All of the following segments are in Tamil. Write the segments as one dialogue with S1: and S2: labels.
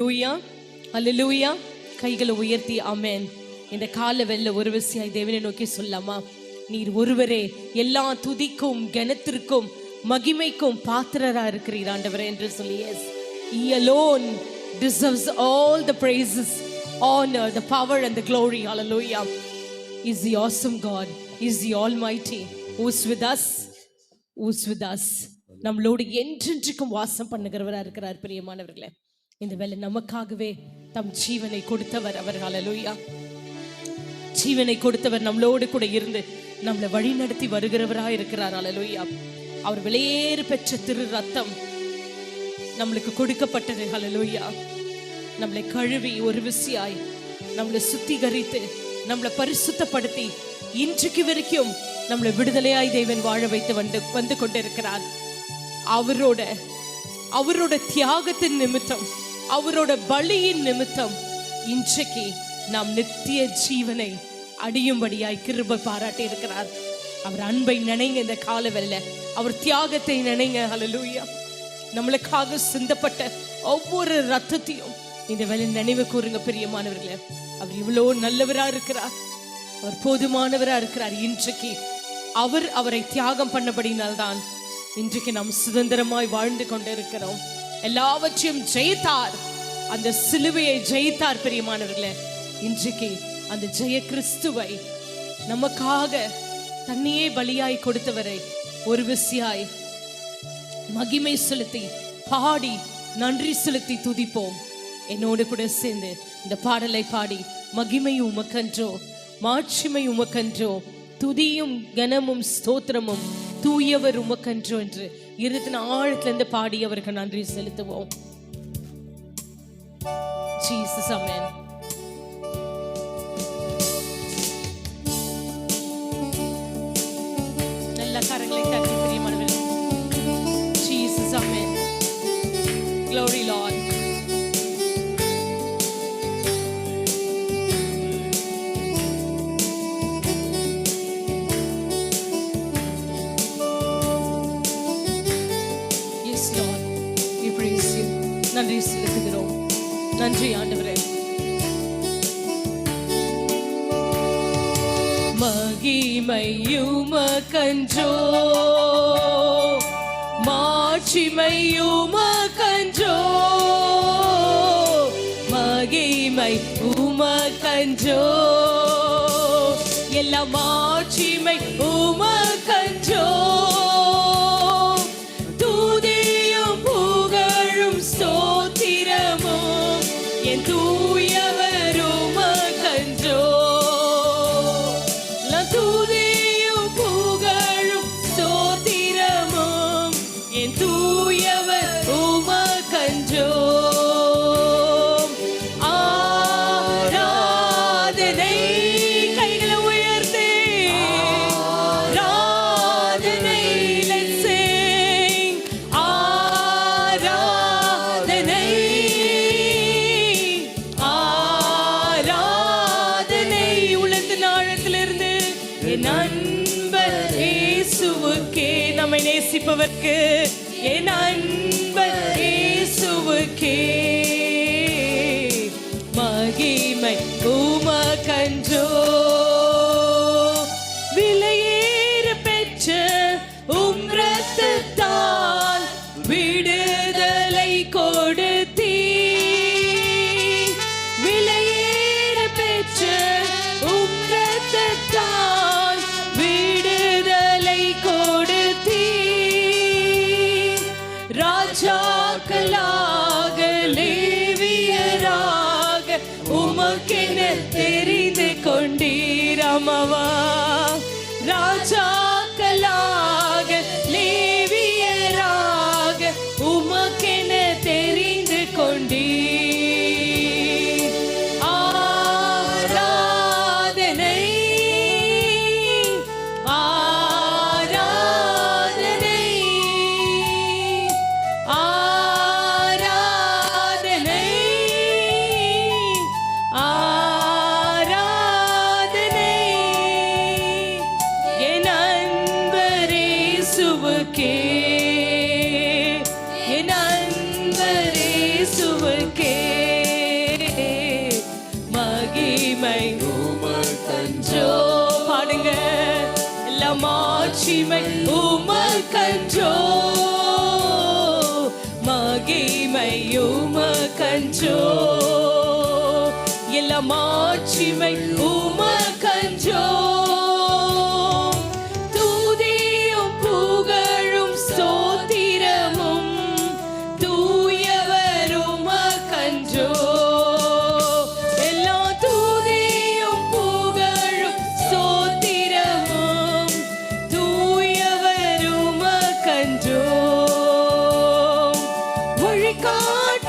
S1: லூயா அல்லூயா கைகளை உயர்த்தி ஆமென் இந்த கால வெல்ல ஒரு விசியாய் தேவனை நோக்கி சொல்லாமா நீர் ஒருவரே எல்லா துதிக்கும் கனத்திற்கும் மகிமைக்கும் பாத்திரரா இருக்கிறீர் ஆண்டவரே என்று சொல்லி yes he alone deserves all the praises honor the power and the glory. Hallelujah. Is the awesome god. Is the almighty. Who's with us? Who's with us? நம்மளோடு என்றென்றைக்கும் வாசம் பண்ணுகிறவரா இருக்கிறார் பிரியமானவர்களே. இந்த வேலை நமக்காகவே தம் ஜீவனை கொடுத்தவர் அவர். ஹalleluya ஜீவனை கொடுத்தவர் நம்மளோடு கூட இருந்து நம்மளை வழி நடத்தி வருகிறவரா இருக்கிறார். அலலுயா அவர் வெளியேறு பெற்ற திரு ரத்தம் நம்மளுக்கு கொடுக்கப்பட்டது. ஹalleluya நம்மளை கழுவி ஒரு விசியாய் நம்மளை சுத்திகரித்து நம்மளை பரிசுத்தப்படுத்தி இன்றைக்கு வரைக்கும் நம்மளை விடுதலையாய் தேவன் வாழ வைத்து வந்து வந்து கொண்டிருக்கிறார். அவரோட அவரோட தியாகத்தின் நிமித்தம் அவரோட பலியின் நிமித்தம் இன்றைக்கு நாம் நித்திய ஜீவனை அடியும்படியாய் கிருப பாராட்டி இருக்கிறார். அவர் அன்பை நினைங்க இந்த கால வெல்ல அவர் தியாகத்தை நினைங்க. ஹalleluya நம்மளுக்காக சிந்தப்பட்ட ஒவ்வொரு ரத்தத்தையும் இந்த வேலை நினைவு கூறுங்க பிரியமானவர்களே. அவர் இவ்வளோ நல்லவரா இருக்கிறார். அவர் போதுமானவரா இருக்கிறார். இன்றைக்கு அவர் அவரை தியாகம் பண்ணபடினால்தான் இன்றைக்கு நாம் சுதந்திரமாய் வாழ்ந்து கொண்டிருக்கிறோம். எல்லாவற்றையும் ஜெயித்தார். அந்த சிலுவையை ஜெயித்தார் பெரியமானவர்களே. இன்றைக்கு அந்த ஜெய கிறிஸ்துவை நமக்காக தன்னையே பலியாய் கொடுத்தவரை ஒரு விசியாய் மகிமை செலுத்தி பாடி நன்றி செலுத்தி துதிப்போம். என்னோடு கூட சேர்ந்து இந்த பாடலை பாடி மகிமை உமக்கன்றோ மாட்சிமை உமக்கன்றோ துதியும் கனமும் ஸ்தோத்திரமும் தூயவர் உமக்கன்று என்று இருத்தின ஆழத்திலிருந்து பாடி அவருக்கு நன்றி செலுத்துவோம். ஜீசஸ் அமேன் நல்ல கரங்களை தட்டி. மகிமையுமகன்றோ மாட்சிமையுமகன்றோ மகிமை உமகன்றோ எல்லா மாட்சிமை கேட்பவர்க்கு என் அன்பர் இயேசுவுக்கே. Jehovah, Raja. மகிமையும் கஞ்சோ எல்லா மாட்சிமை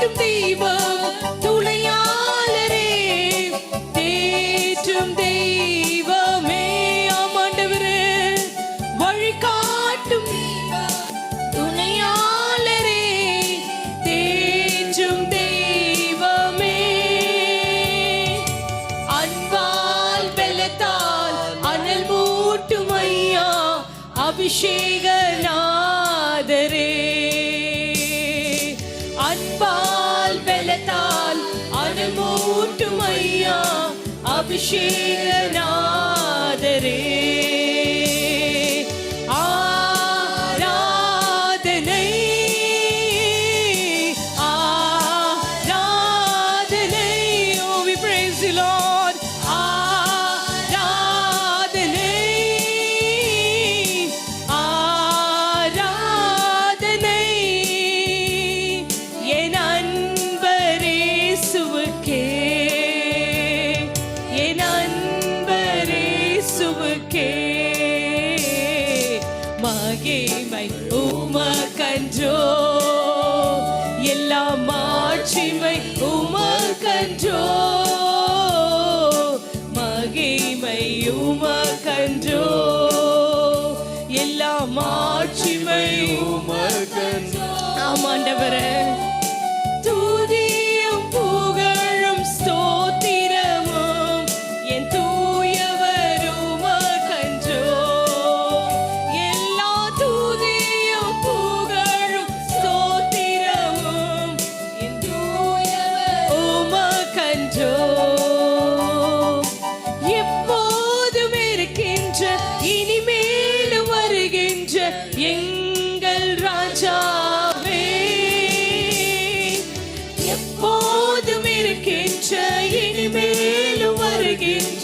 S1: தேற்றும் தெய்வம் துணையாளரே. தேற்றும் தெய்வமே ஆமாண்டவரே வழிகாட்டும் துணையாளரே. தேற்றும் தெய்வமே. அன்பால் பெலத்தால் அனல் மூட்டும் ஐயா அபிஷேகனா. she alone.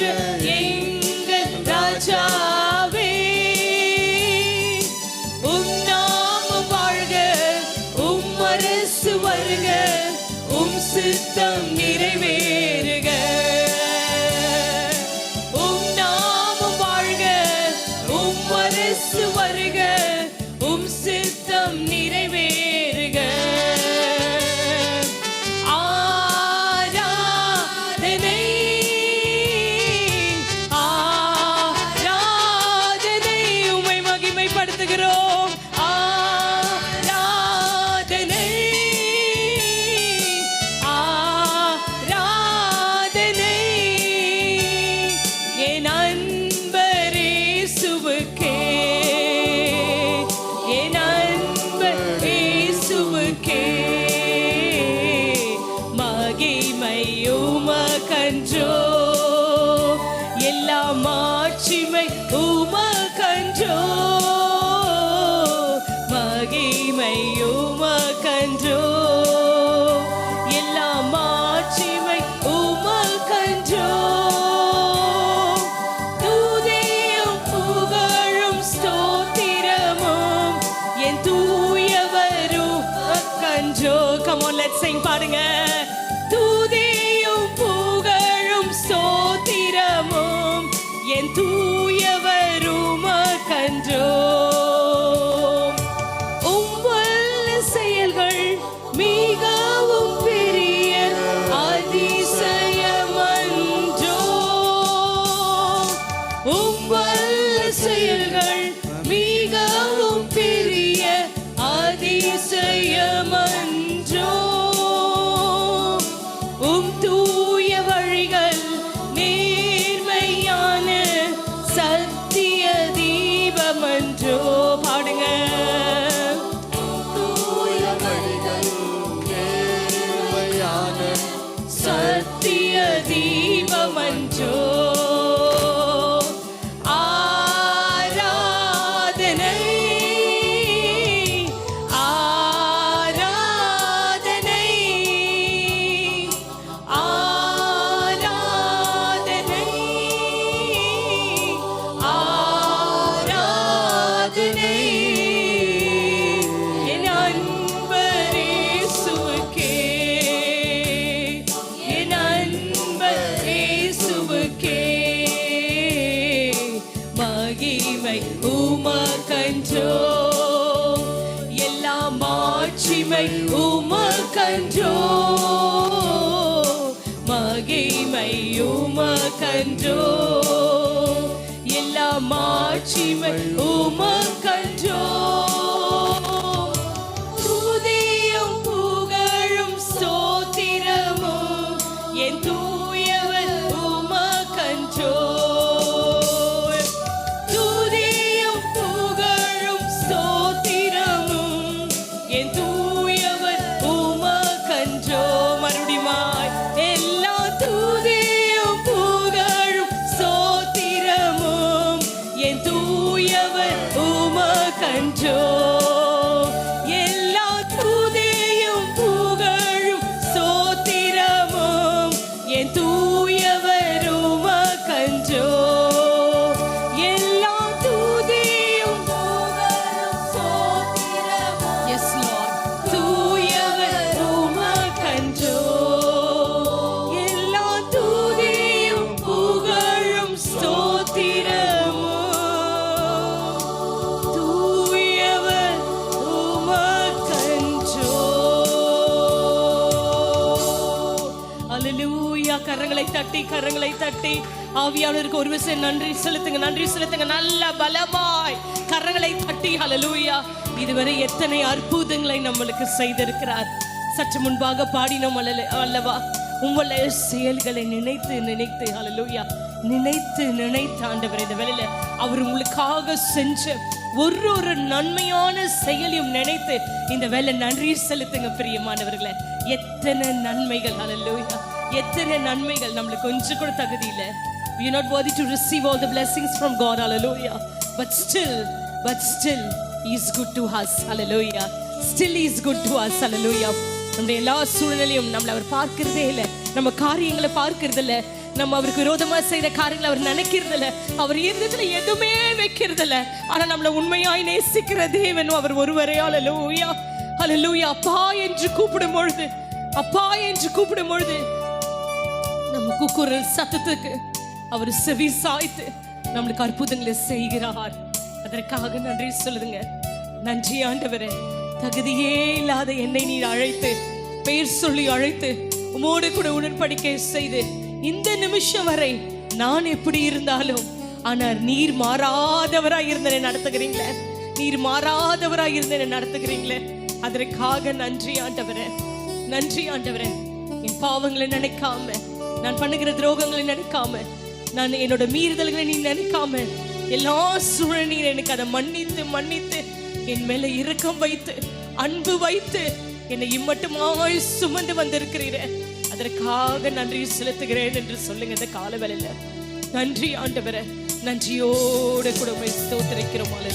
S1: yeah. செயல்கள் மிகவும் பெரிய அதிசயமன்றோ? உம் தூய வழிகள் நேர்மையான சத்திய தீபமன்றோ? பாடுங்க. சத்திய தீபமன்றோ? மாட்சிமை உமக்கன்றோ உமக்கன்றோ எல்லா ஆவியானவருக்கு ஒரு விஷயம் நன்றி செலுத்துங்க நன்றி செலுத்துங்க. நல்ல பலமாய் கரங்களை தட்டி ஹலலூயா இதுவரை எத்தனை அற்புதங்களை நம்மளுக்கு செய்திருக்கிறார். சற்று முன்பாக பாடினோம் அல்ல- அல்லவா? உங்களுடைய செயல்களை நினைத்து நினைத்து ஹலலூயா நினைத்து நினைத்து ஆண்டவர் இந்த வேலையில அவர் உங்களுக்காக செஞ்ச ஒரு ஒரு நன்மையான செயலையும் நினைத்து இந்த வேலை நன்றி செலுத்துங்க பிரியமானவர்களே. எத்தனை நன்மைகள் அல்லேலூயா எத்தனை நன்மைகள் நம்மளுக்கு கொஞ்சம் கூட தகுதி இல்லை we are not worthy to receive all the blessings from God hallelujah. But still but still he is good to us hallelujah. Still he is good to us hallelujah. நம்முடைய எல்லா சூழ்நிலையும் நம்மளை அவர் பார்க்கிறதே இல்லை. நம்ம காரியங்களை பார்க்கறது இல்ல. நம்ம அவருக்கு விரோதமா செய்த காரியங்களை அவர் நினைக்கிறது இல்ல. அவர் இருந்ததுல எதுவுமே வைக்கிறது இல்ல. ஆனா நம்மள உண்மையாய் நேசிக்கிற தேவனும் அவர் ஒருவரே அல்லேலூயா அல்லேலூயா அப்பா என்று கூப்பிடும் பொழுது அப்பா என்று கூப்பிடும் பொழுது நம்ம குக்குரல் சத்தத்துக்கு அவர் செவி சாய்த்து நம்மளுக்கு அற்புதங்களை செய்கிறார். அதற்காக நன்றி சொல்லுதுங்க. நன்றி ஆண்டவரே. தகுதியே இல்லாத என்னை நீர் அழைத்து பெயர் சொல்லி அழைத்து உமோடு கூட உடன்படிக்கை செய்து இந்த நிமிஷம் வரை நான் எப்படி இருந்தாலும் ஆனால் நீர் மாறாதவராய் இருந்தனை நடத்துகிறீங்களே. நீர் மாறாதவராய் இருந்தனை நடத்துகிறீங்களே. அதற்காக நன்றி ஆண்டவரே. நன்றி ஆண்டவரே. என் பாவங்களை நினைக்காம நான் பண்ணுகிற துரோகங்களை நினைக்காம நான் என்னோட மீறுதல்களை நீ நினைக்காம எல்லா நீர் எனக்கு அதை மன்னித்து மன்னித்து என் மேல இரக்கம் வைத்து அன்பு வைத்து என்னை இம்மட்டுமாய் சுமந்து வந்திருக்கிறீர. அதற்காக நன்றி செலுத்துகிறேன் என்று சொல்லுங்க இந்த கால வேலையில நன்றி ஆண்டவரை. நன்றியோடு கூட உம்மை ஸ்தோத்திரிக்கிறோம்.